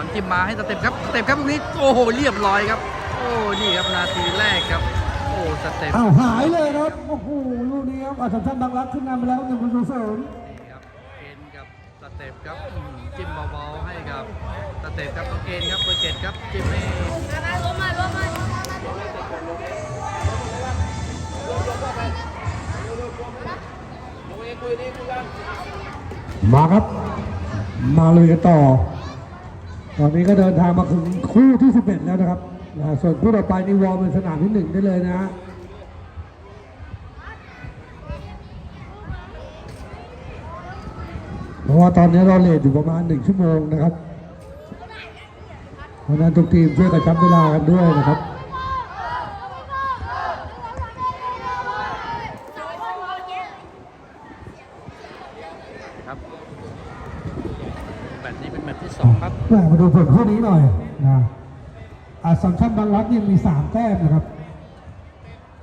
อนจิ้มมาให้สเต็ปครับสเต็ปครับตรงนี้โอ้โหเรียบร้อยครับ โอ้นี่ครับนาทีแรกครับโอ้สเต็ปอ้าวหายเลยครับโอ้โหลูกนี้ครับอาสัมชัญบางรักขึ้นนำไปแล้วหนึ่งประตูศูนย์นี่ครับเกณฑ์กับสเต็ปครับอื้อหือจิ้มเบาๆให้กับสเต็ปครับน้องเกณฑ์ครับเบอร์เจ็ดครับจิ้มให้มาครับ มาเลยกันต่อ ตอนนี้ก็เดินทางมาถึงคู่ที่ 11 แล้วนะครับส่วนคู่ต่อไปนี่วอร์มเป็นสนามที่หนึ่งได้เลยนะฮะเพราะว่าตอนนี้เราเลทอยู่ประมาณหนึ่งชั่วโมงนะครับเพราะนั้นทุกทีมช่วยกระชับเวลากันด้วยนะครับแมตช์นี้เป็นแมตช์ที่สองครับ แหมมาดูผลคู่นี้หน่อยนะอาสัมชัญบางรักยังมีสามแต้มนะครับ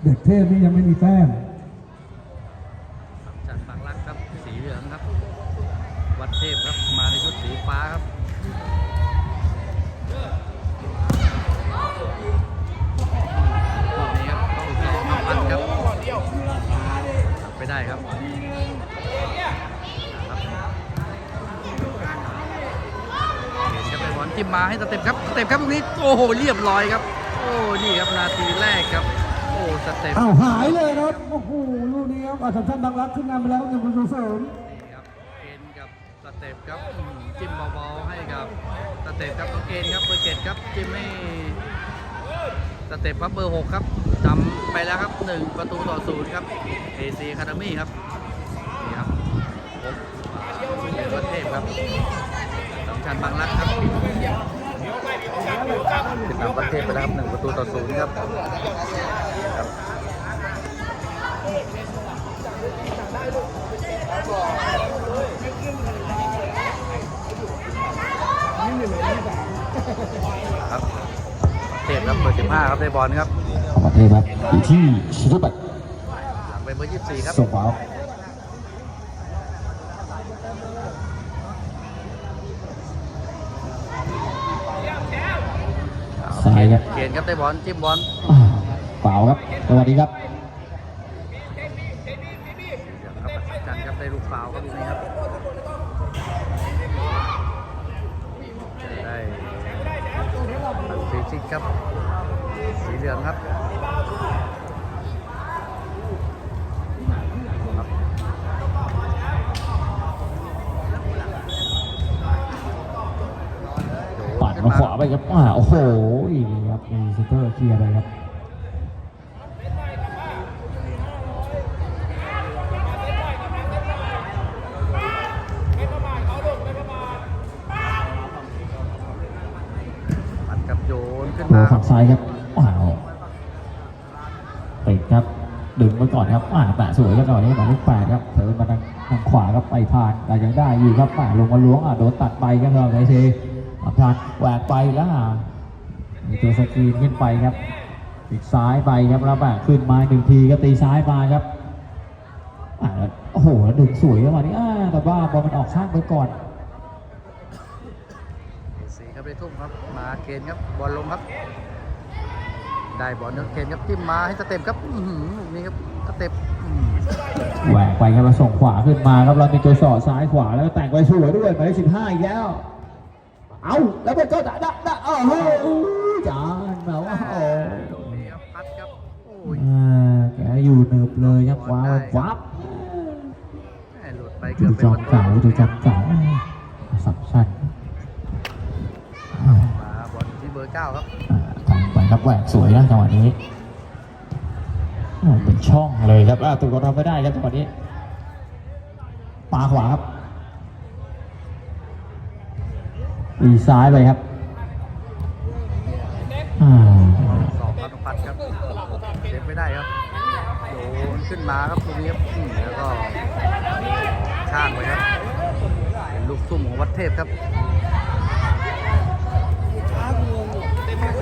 เด็กเทพนี่ยังไม่มีแต้ม เต็ปครับสเต็ปครับตรงนี้โอ้โหเรียบร้อยครับ โอ้นี่ครับนาทีแรกครับ โอ้สเต็ปอ้าวหายเลยครับโอ้โหลูกนี้ครับอาสัมชัญบางรักขึ้นนำไปแล้วหนึ่งประตูศูนย์นี่ครับเกณฑ์กับสเต็ปครับอื้อหือจิ้มเบาๆให้กับสเต็ปครับน้องเกณฑ์ครับเบอร์เจ็ดครับจิ้มให้สเต็ปครับเบอร์หกครับจำไปแล้วครับหนึ่งประตูต่อศูนย์ครับเอซีคาร์มี่ครับนี่ครับผมเป็นวัดเทพครับสำคัญบางรักครับ ติดตามวัดเทพไปแล้วครับหนึ่งประตูต่อศูนย์ครับครับครับเทพครับเบอร์สิบห้าครับได้บอลครับของประเทศครับอยู่ที่ชิรุบัตหลังไปเบอร์ยี่สิบสี่ครับส่งฟ้าายครับเกณฑ์ครับได้บอลจิ้มบอลอ่าเปล่าครับสวัสดีครับเดี๋ยวครับอาจารย์ครับได้ลูกฟาวล์ครับทีนี้ครับได้ฟรีคิกครับสีเหลืองครับครับปัดมาขวาไปครับอ่าโอ้โหนี่ครับ มีเซนเตอร์เคลียร์ไปครับปัดกับโยนขึ้นโผล่มาครัฝั่บงซ้ายครับว้าวติดครับ ดึงไว้ก่อนครับอ่าแปะสวยแล้วก่อนนี่หมายเลขแปดครับเถินมาทางทางขวาครับไปผ่านแต่ยังได้อยู่ครับอ่าลงมาล้วงอ่าโดนตัดไปครับเราไอเซอ่าผ่านแหวกไปแล้วอ่า มีตัวสกรีนขึ้นไปครับอีกซ้ายไปครับแล้วแบบขึ้นมาหนึ่งทีก็ตีซ้ายมาครับอ่าแล้วโอ้โหแล้วดึงสวยเข้ามานี่อ่าแต่ว่าบอลมันออกข้างไปก่อนสีครับได้ทุ่มครับมาเกณฑ์ครับบอลลงครับ ได้บอลนักเกณฑ์ครับจิ้มมาให้สเต็ปครับอื้อหือลูกนี้ครับสเต็ปอื้อหือแหวกไปครับแล้วส่งขวาขึ้นมาครับเรามีตัวสอดซ้ายขวาแล้วแต่งไปสวยด้วยหมายเลขสิบห้าอีกแล้ว เอาแล้วมันก็ดักดักดักโอ้โหจานแบบว่าโอ้ลูกนี้ครับพัดครับโอ้ยอ่าแกอยู่เนิบเลยครับว้าววับแหม่หลุดไปเกืดูอบเป็นจอมประตูเก่าดูจอมเก่าสับสั้นอ่ามาบอลที่เบอร์เก้าครับทำไปครับแหวกสวยนะจังหวะนี้โอ้เป็นช่องเลยครับอ่าตัวเราทำไม่ได้ครับจังหวะนี้ปาขวาครับ อีซ้ายไปครับอ่าสองครับพัดครับเซฟไม่ได้ครับโยนขึ้นมาครับตรงนี้ครับอื้อแล้วก็ข้างไปครับเป็นลูกซุ่มของวัดเทพครับ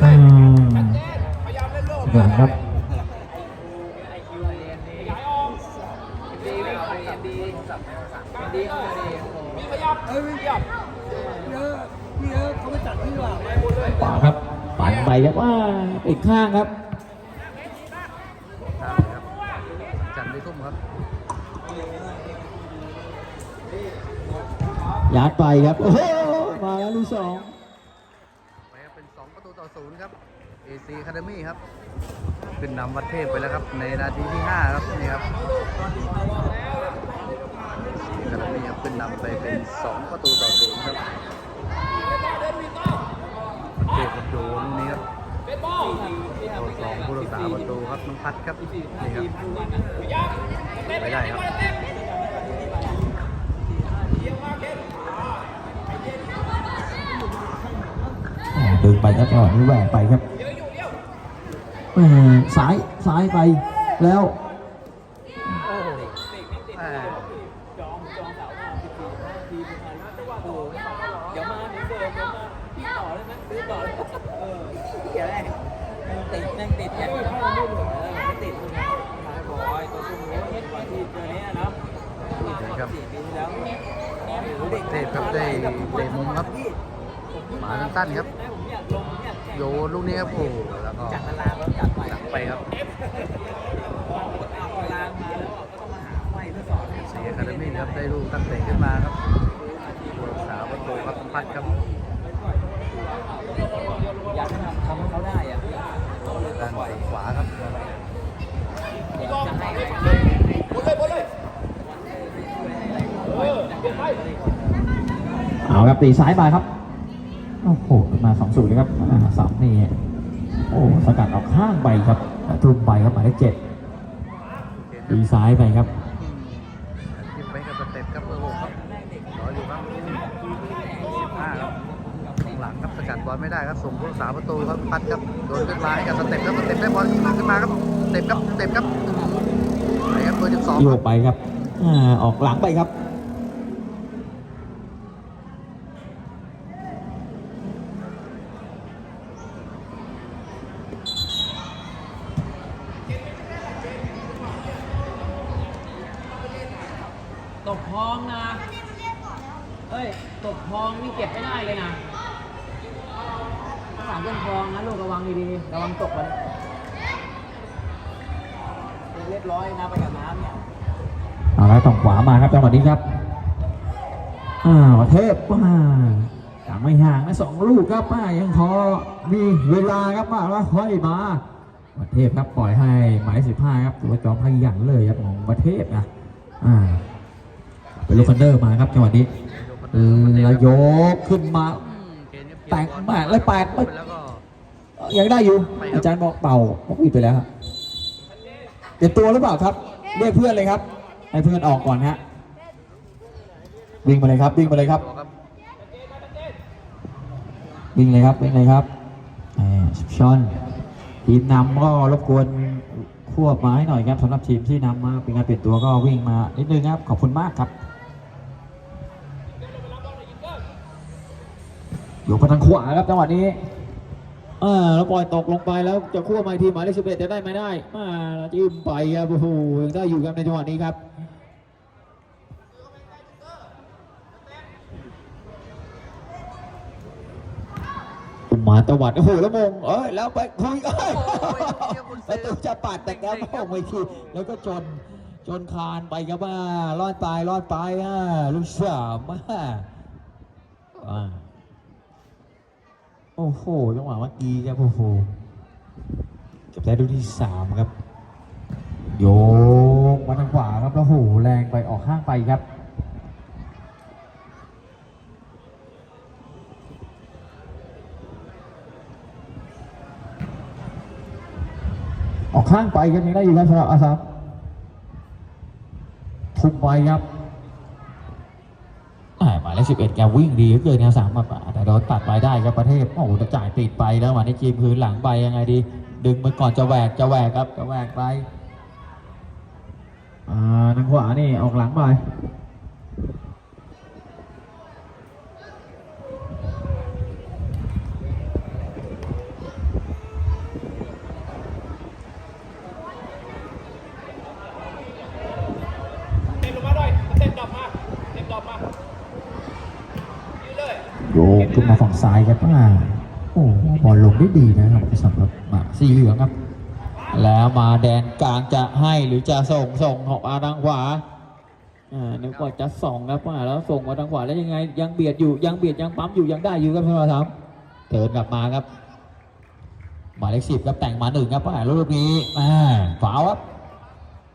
อืมเหมือนครับเอ้ยพี่เอิร์ธพี่เอิร์ธเขาไปจัดที่ ขวาครับปั่นไปครับว่าอีกข้างครับใช่ครับจันทร์ได้ทุ่มครับยัดไปครับโอ้โหมาแล้วลูกสองไปครับเป็น2ประตูต่อศูนย์ครับ AC Academy ครับขึ้นนำวัดเทพไปแล้วครับ ในนาทีที่ 5 ครับนี่ครับ AC Academy ครับขึ้นนำไปเป็น 2 ประตูต่อศูนย์ครับวัด เทพประตูลูกนี้ครับตัวสองผู้รักษาประตูครับน้องพัดครับนี่ครับไปได้ครับดึงไปครับจังหวะนี้แหวกไปครับเออซ้ายซ้ายไปแล้ว โอ้แหม่ จองจองเสามาสิบสี่ห้าทีประมาณโอ้โหเดี๋ยวมาเดี๋ยวเดินเดี๋ยวมาพี่ต่อเลยนะซื้อต่อเลยเออ เดี๋ยวแรกมันติดนั่งติดอย่างนี้เออไม่ติดตรงนี้มาบอยตัวชุ่มนี้ก่อนที่เจอเนี้ยนะสี่ปีที่แล้ววัดเทพครับได้เตะมุมครับหมาสั้นๆครับผมอยากลงผมอยากโยนลูกนี้ครับโอ้โหแล้วก็จัดตารางแล้วจัดใหม่จัดไปครับเอาตารางมาแล้วก็ต้องมาหาใหม่เพื่อสอนให้เสียคาเดมี่ครับได้ลูกตั้งเตะขึ้นมาครับผู้รักษาประตูครับพัดครับ อยากให้ทำทำให้เขาได้อะ ด้านขวาครับ อยากจะให้ เอาครับตีซ้ายมาครับ โอ้โหมาสองศูนย์เลยครับอ่าสามนี่ โอ้สกัดออกข้างไปครับทุ่มไปครับหมายเลขเจ็ดตีซ้ายไปครับยิงไปกับสเต็ปครับเบอร์หกครับรออยู่ครับสิบห้าครับตรงหลังครับสกัดบอลไม่ได้ครับส่งผู้รักษาประตูครับพัดครับโดนขึ้นมาให้กับสเต็ปครับสเต็ปได้บอลขึ้นมาครับสเต็ปครับสเต็ปครับไปครับเบอร์สิบสองโยครักบไปครับอ่าออกหลังไปครับ ตกคลองนะ เอ้ย ตกคลองนี่เก็บไม่ได้เลยนะสามเรื่องคลองนะลูกระวังดีๆ ระวังตกมันเรียบร้อยนะไปกับน้ำเนี่ย เอาละต่องขวามาครับจังหวะนี้ครับ อ่าประเทพว่าต่างไม่ห่างนะสองลูกครับป้ายังพ อมีเวลาครับป้าแล้วค่อยมาประเทพครับปล่อยให้หมายสิบห้าครับถือว่าจอมขยันเลยครับของประเทพนะอ่าเป็นลูกคันเดอร์มาครับจังหวะนี้เออแล้วยกขึ้นมาแตกแปดเลยแปดแล้วก็ยังได้อยู่ อาจารย์บอกเป่าบอกปิดไปแล้วครับเดี๋ยวตัวหรือเปล่าครับเรียกเพื่อนเลยครับ ให้เพื่อนออกก่อนฮะวิ่งมาเลยครับวิ่งมาเลยครับ วิ่งเลยครับวิ่งเลยครับแหมชอนทีมนำก็รบกวนควบไม้หน่อยครับสำหรับทีมที่นำมาเป็นการเปลี่ยนตัวก็วิ่งมานิดนึงครับขอบคุณมากครับยกไปทางขวาครับจังหวะนี้อ่าแล้วปล่อยตกลงไปแล้วจะควบไม้ทีมหมายเลขสิบเอ็ดจะได้ไหมได้มาจิ้มไปครับโอ้โหยังได้อยู่ครับในจังหวะนี้ครับ หมาตวัดโอ้โหแล้วมงเอ้ยแล้วไปคุยเอ้ยโอ้ยเชี่ยคุณประซื้ตูอจะปัดแต่ครับเจ๋งๆครับโอ้ไม่คิดแล้วก็จนจนคานไปครับว่ารอดตายรอดตายอะลูกสามอะอ่าโอ้โหจังหวะเมื่อกี้ครับโอ้โหเก็บได้ลูกที่สามครับ โยกมาทางขวาครับแล้วโหแรงไปออกข้างไปครับ ออกข้างไปครับยังได้อยู่ครับสำหรับอาสามทุ่มไปครับหมายเลขสิบเอ็ดแกวิ่งดีเลือเกินนะสามมาแต่โดนตัดไปได้ครับประเทศโอ้โหจะจ่ายติดไปแล้ววันนี้จีมพื้นหลังไปยังไงดี ดึงไปก่อนจะแหวกจะแหวกครับจะแหวกไปอ่าทางขวานี่ออกหลังไปโยกขึ้นมาฝั่ง ซ้ายครับอ่าโอ้บอลลงได้ดีนะครับสำหรับมาสีเหลืองครับ แล้วมาแดนกลางจะให้หรือจะส่งส่งออกมาทางขวาอ่านึกว่าจะส่งครับว่าแล้วส่งมาทางขวาแล้วยังไง ยังเบียดอยู่ยังเบียดยังปั๊มอยู่ยังได้อยู่ครับท่านผู้ชมเถินกลับมาครับหมายเลขสิบครับแต่งมาหนึ่งครับว่ารูปนี้อ่าฝาวครับ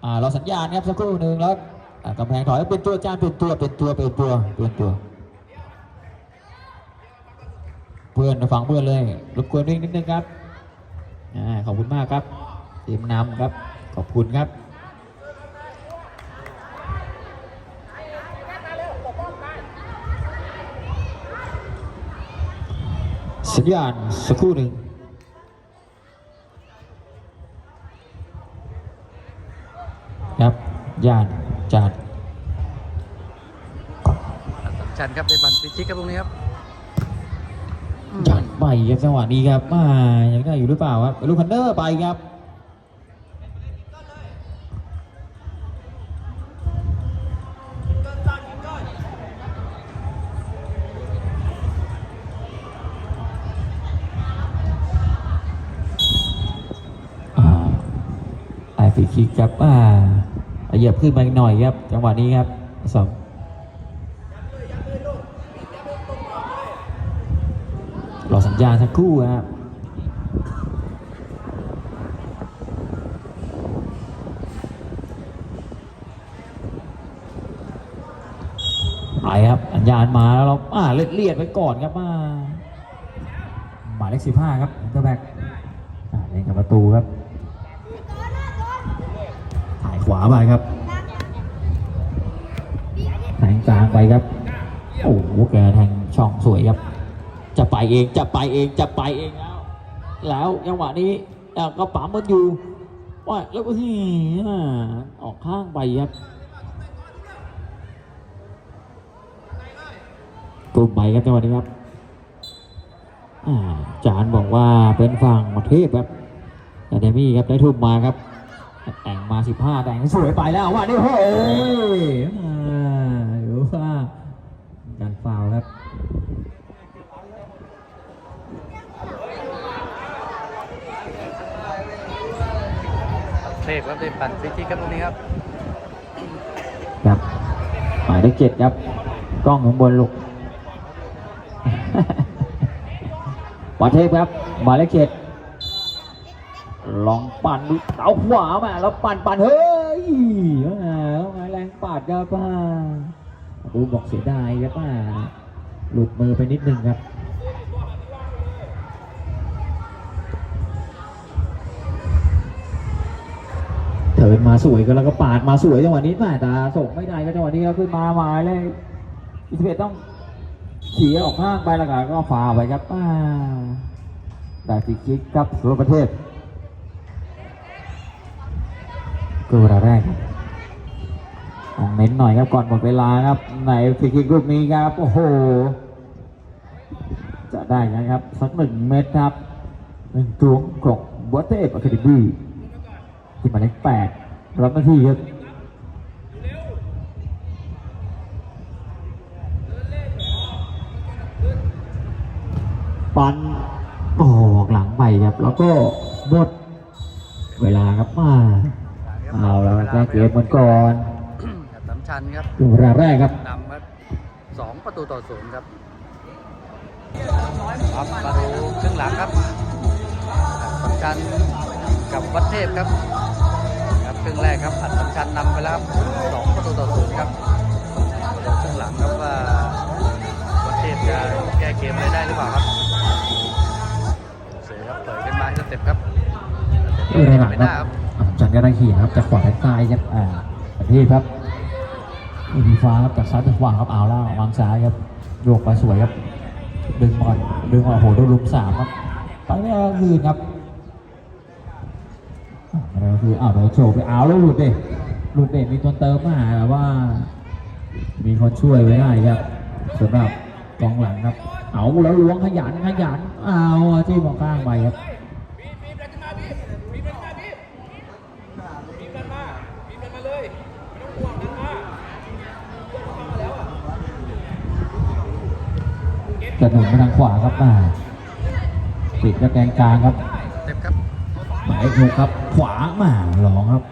อ่ารอสัญญาณครับสักครู่หนึ่งแล้วกำแพงถอยเป็นตัวจานเป็นตัวเป็นตัวเป็นตัวเป็นตัว เพื่อนฟังเพื่อนเลย รบกวนด้วยนิดนึงครับอขอบคุณมากครับทีมนำครับ ขอบคุณครับสัญญาณสักครู่หนึ่งครับยานจานอัศชันครับในบันพิชิตครับตรงนี้ครับ อืมจัดไปครับจังหวะนี้ครับมายังได้อยู่หรือเปล่าครับลูกคันเนอร์ไปครับไอฟรีคิกครับอ่าเหยียบขึ้นมาอีกหน่อยครับ จังหวะนี้ครับสอง รอสัญญาสักครู่ครับไปครับสัญญาณมาแล้วเราอ่าเลียดไปก่อนครับอ่าหมายเลขสิบห้าครับเตอร์แบ็กเล่นกับประตูครับ ถ่ายขวาไปครับแทงกลางไปครับ โอ้โหแกแทงช่องสวยครับ เองจะไปเองจะไปเองแล้ว แล้วจังหวะนี้ก็ปั๊มมันอยู่ว่าแล้วก็ที่อ่าออกข้างไปครับกลุ่มไปครับจังหวะนี้ครับอาจานบอกว่าเป็นฝั่งประเทศครับแต่เดมี่ครับได้ทุ่มมาครับ แต่งมา 15 แต่งสวยไปแล้วว่านี่โอ้ยอ่าหรือว่าการฟาวล์ครับ เท พครับในบันพิชิตครับตรงนี้ครับครับหมายเลขเจ็ดครับ กล้องข้างบนลูกวัดเทพครับหมายเลขเจ็ดลองปั่นดูเอาขวามาแล้วปั่นปั่นเฮ้ยแล้วไงแรงปาดครับป้าดูบอกเสียดายครับป้าหลุดมือไปนิดนึงครับ มาสวยก็แล้วก็ปาดมาสวยจังหวะนี้แม่แต่ส่งไม่ได้ก็จังหวะนี้ก็ขึ้นมาหมายเลยอิสเบตต้องเขี่ยออกข้างไปแล้วก็ฟาวไปครับอ่าได้ฟรีคิกครับสุรประเทศก็เวลาแรกต้องเน้นหน่อยครับก่อนหมดเวลาครับในฟรีคิกรูปนี้ครับโอ้โหจะได้นะครับสักหนึ่งเม็ดครับหนึ่งตัวของบัวเทพอะคาเดมี่ที่มาเลขแปด รับหน้าที่ครับปันออกหลังไปครับ แล้วก็หมดเวลาครับมาเอาแล้วแก้เกมมันก่อนอัศชันครับเวลาแรกครับนำครับสองประตูต่อศูนย์ครับครับมาดูครึ่งหลังครับอัศชันกับวัดเทพครับ ครึ่งแรกครับอัศชันนำไปแล้วสองประตูต่อศูนย์ครับมาดูครึ่งหลังครับว่าวัดเทพจะแก้เกมอะไรได้หรือเปล่าครับเสือครับเปิดขึ้นมาสเต็ปครับสเวเต็ปลาหลังไม่คได้รับครับอัศจรรย์ก็ได้เขียนครับจากขวาไปซ้ายครับอ่าประเทศครับอีพีฟ้าครับจากซ้ายไปขวาครับเอาแล้ววางซ้ายครับโยกไปสวยครับดึงบอลดึงบอลโหโดนลุมสามครับไปไม่เอาคืนครับ คืออ้าวเดี๋ยวโชว์ไปเอาแล้วหลุดเด็หลุดเด็มีคนเติมมาแต่ว่า มีคนช่วยไว้ได้ครับสำหรับกองหลังครับ เอาแล้วล้วงขยันขยันเอาที่มองข้างไปครับกระหนุนไปทางขวาครับมาปิดกระแกงกลางครับเต็มครับหมายเลขหกครับ ขวามาหลองครับ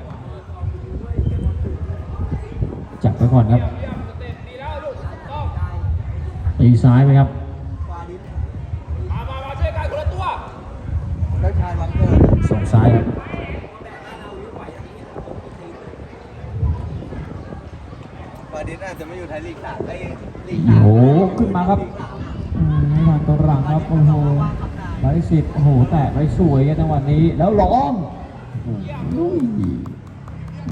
จับไปก่อนครับตีซ้ายไหมครับแล้วชายบังเกิดส่งซ้ายครับปาดิสอาจจะไม่อยู่ไทยลีกสามได้ลีกโอ้โหขึ้นมาครับอืมให้มันตัวหลังครับโอ้โหไร้สิบโอ้โหแตะไว้สวยกันจังหวะนี้แล้วร้องโอ้ย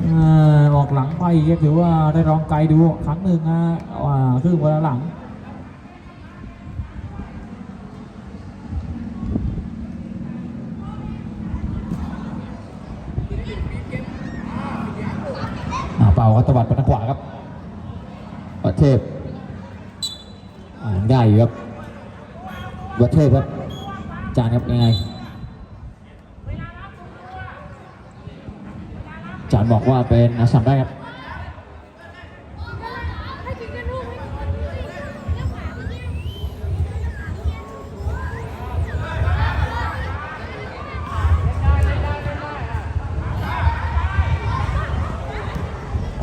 อ่าออกหลังไปก็ถือว่าได้ร้องไกลดูครั้งหนึ่งนะว่าครึ่งเวลาหลังอ่าเป่าก็ตวัดไปทางขวาครับวัดเทพอ่ายังได้อยู่ครับวัดเทพครับจานครับยังไง จานบอกว่าเป็นอาสัมได้ครับ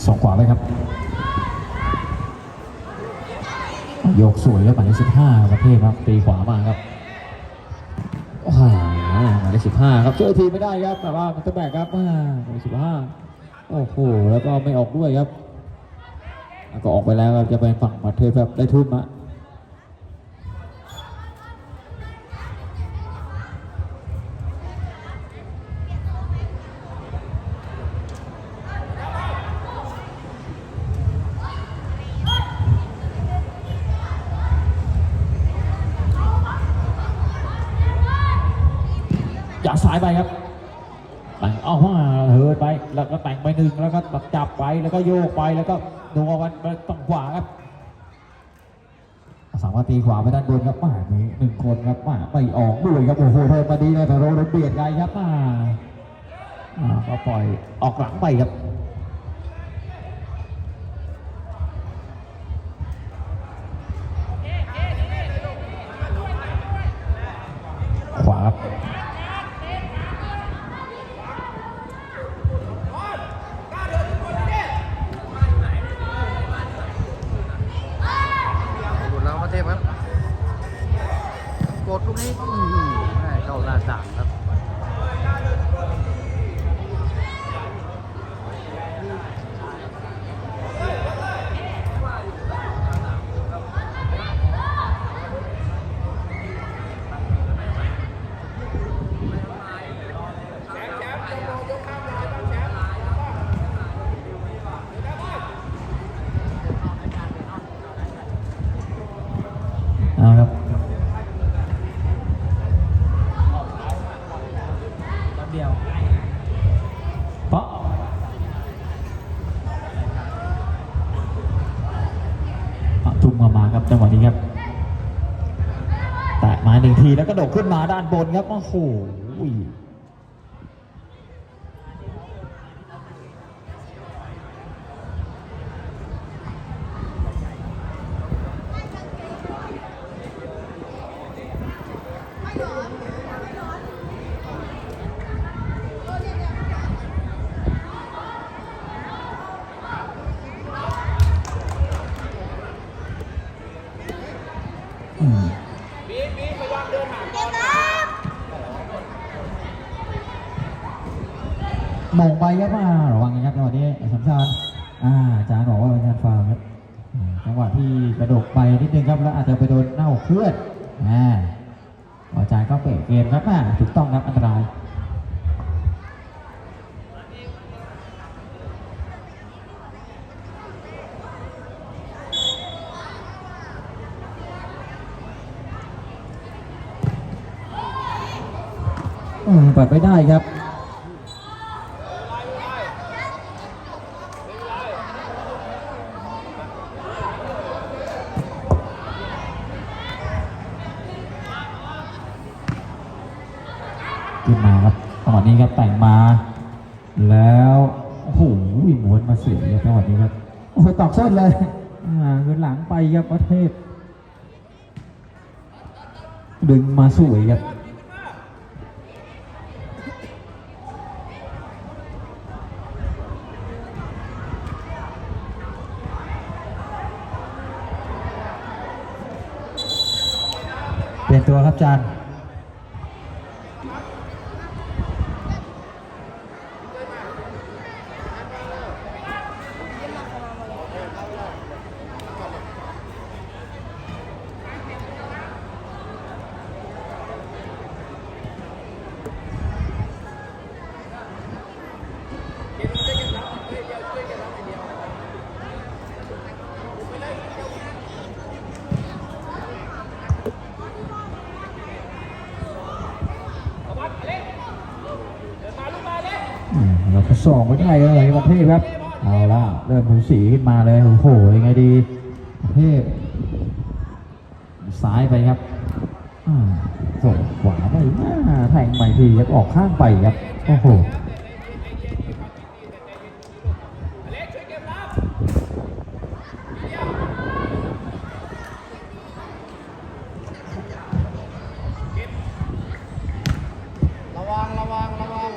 สองขวาไปครับ โยกสวยแล้วหมายเลขสิบห้าประเภทครับตีขวามาครับ 15 ครับเจอทีไม่ได้ครับแต่ว่ามันจะแบกครับมาเบอร์15 โอ้โห แล้วก็ไม่ออกด้วยครับ ก็ออกไปแล้วครับจะเป็นฝั่งมาเทสครับได้ทุ่มอะ ไปแล้วก็นัววันไปต้องขวาครับสามารถตีขวาไปด้านบนครับมามีหนึ่งคนครับมาไม่ออกด้วยครับโอ้โหเทมาดีนะแต่โรนเบียดไงครับมาอ่าก็ปล่อยออกหลังไปครับ แล้วกระโดดขึ้นมาด้านบนครับโอ้โห อืม มองไปครับมาระวังนะครับจังหวะนี้สัมชานอ่าอาจารย์บอกว่าเป็นการฟาวครับอ่าจังหวะที่กระโดดไปนิดนึงครับแล้วอาจจะไปโดนเน่าเคลื่อนอ่าอาจารย์ก็เปะเกมครับอ่าถูกต้องครับอันตรายเปิดไม่ได้ครับ โอ้โตอกส้นเลยอ่าเงินหลังไปครับประเทศ ดึงมาสวยครับเปลี่ยนตัวครับจาน เราก็ส่องไม่ได้เลยประเทศครับ เอาละเริ่มผูสีขึ้นมาเลยโอ้โหยังไงดีประเทศซ้ายไปครับส่งขวาไปแทงไปทีครับออกข้างไปครับโอ้โห ระวังระวังระวัง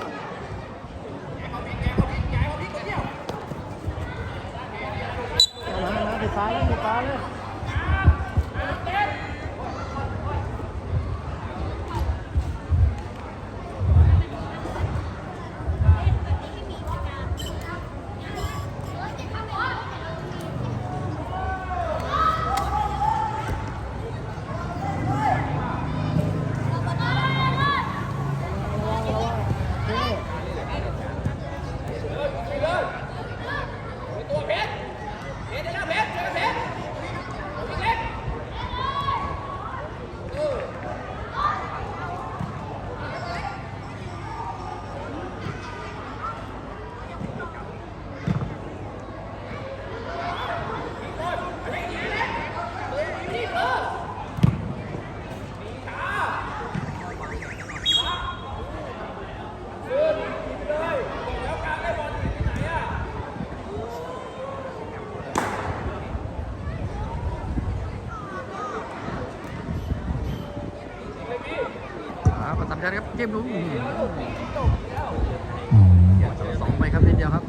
อ่าประตับชันครับเกมลุ้นอืมสองไปครับนิดเดียวครับ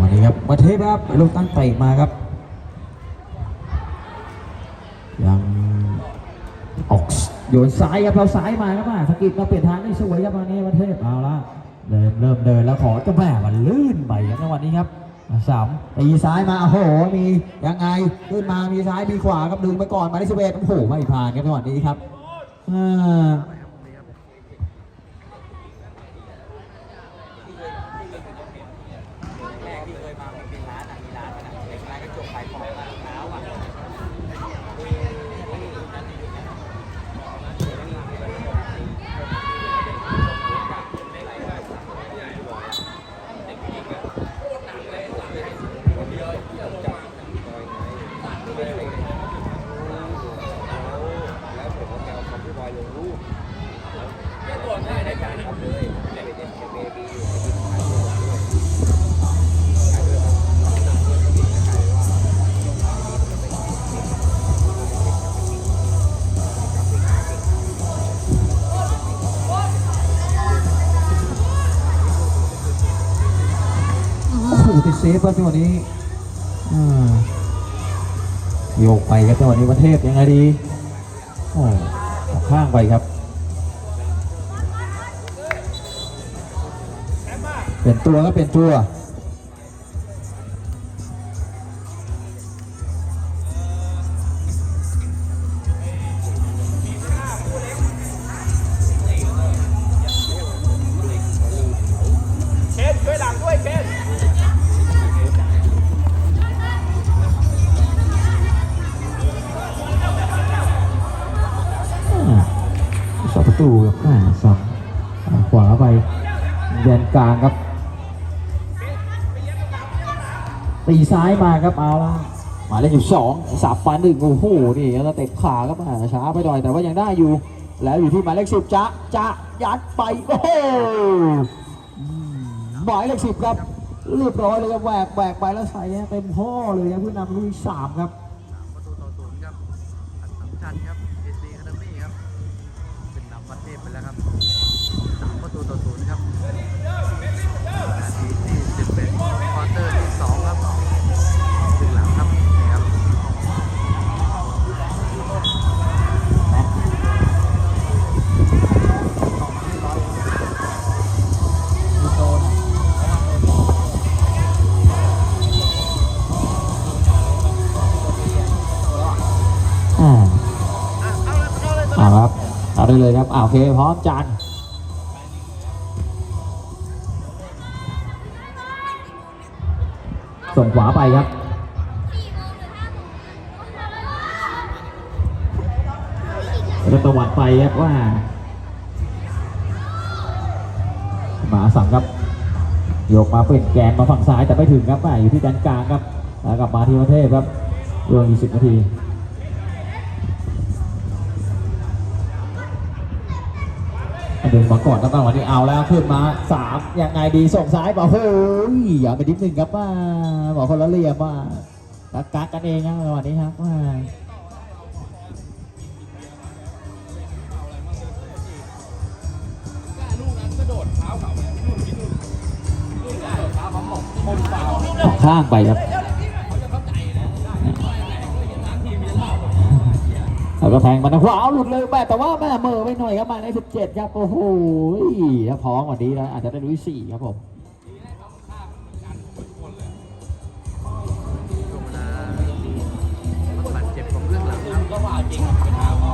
วันนี้ครับมาเทปครับลูกตั้งเตะมาครับ ยังออกโยนซ้ายครับเราซ้ายมาครับมาสกิดมาเปลี่ยนทางได้สวยครับวันนี้ประเทศเอาละเดินเริ่มเดินแล้วขอจะแม่มันลื่นไปครับในวันนี้ครับสามตีซ้ายมาโอ้โหมียังไงขึ้นมามีซ้ายมีขวาครับดึงไปก่อนมาที่สิบเอ็ดโอ้โหไม่ผ่านครับในวันนี้ครับ ซฟครับจังหวะนี้โยกไปครับจังหวะนี้ประเทศยังไงดีโอ้ข้างไปครับ เป็นตัวก็เป็นตัว ซ้ายมาครับเอาละหมายเลขสิบสองสับฟันหนึ่งโอ้โหนี่แล้วเตะขาครับอ่าช้าไปหน่อยแต่ว่ายังได้อยู่ แล้วอยู่ที่หมายเลขสิบจะจะยัดไปโอ้โหหมายเลขสิบครับเรียบร้อยเลยครับแหวกแหวกไปแล้วใส่เต็มพ่อเลยครับเพื่อนำลุยสามครับ เครับอ่าโอเค พร้อมจานส่งขวาไปครับแล้วตะวัดไปครับว่าหมาสั่งครับโยกมาเป็นแกนมาฝั่งซ้ายแต่ไม่ถึงครับอ่าอยู่ที่ด้านกลางครับกลับมาที่ประเทศครับรวม20นาที ดึงมาก่อนแล้วก็วันนี้เอาแล้วขึ้นมาสามยังไงดีส่งซ้ายบอกเฮ้ยอย่าไปนิดหนึ่งครับว่าบอกคนละเหลี่ยมว่ากักกักกันเองครับวันนี้ครับว่าข้างไปครับ ก็แทงมันนะขวาเอาหลุดเลยแม่แต่ว่าแม่เมอไปหน่อยครับมาใน17ครับโอ้โหถ้าพ้องกว่านี้แล้วอาจจะได้ลุยสี่ครับผมช่วงเวลาบาดเจ็บของเรื่องหลังครับก็ว่าจริงเป็นหาหมอ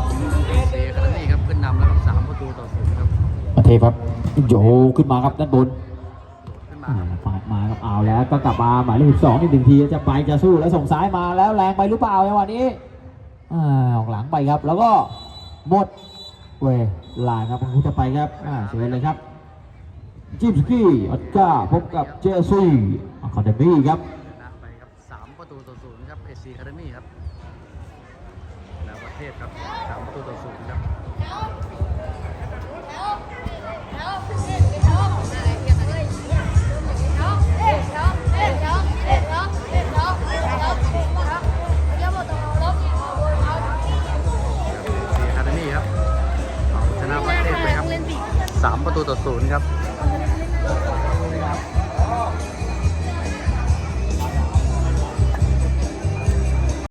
เซคาร์นี่ครับขึ้นนำแล้วครับสามประตูต่อศูนย์ครับประเทศครับโยขึ้นมาครับด้านบนขึ้นมาอ่าปาดมาครับเอาแล้วก็กลับมาหมายเลข12นี่หนึ่งทีจะไปจะสู้แล้วส่งซ้ายมาแล้วแรงไปหรือเปล่าในวันนี้ ออกหลังไปครับ แล้วก็หมดเวลาครับคุณจะไปครับอ่าเชิญเลยครับจิมสกี้อัตกาพบกับเจสซี่อะคาเดมี่ครับชนะไปครับสามประตูต่อศูนย์ครับเอซีคาร์มี่ครับแล้วประเทศครับสามประตูต่อศูนย์ครับ 3 ประตูต่อศูนย์ครับ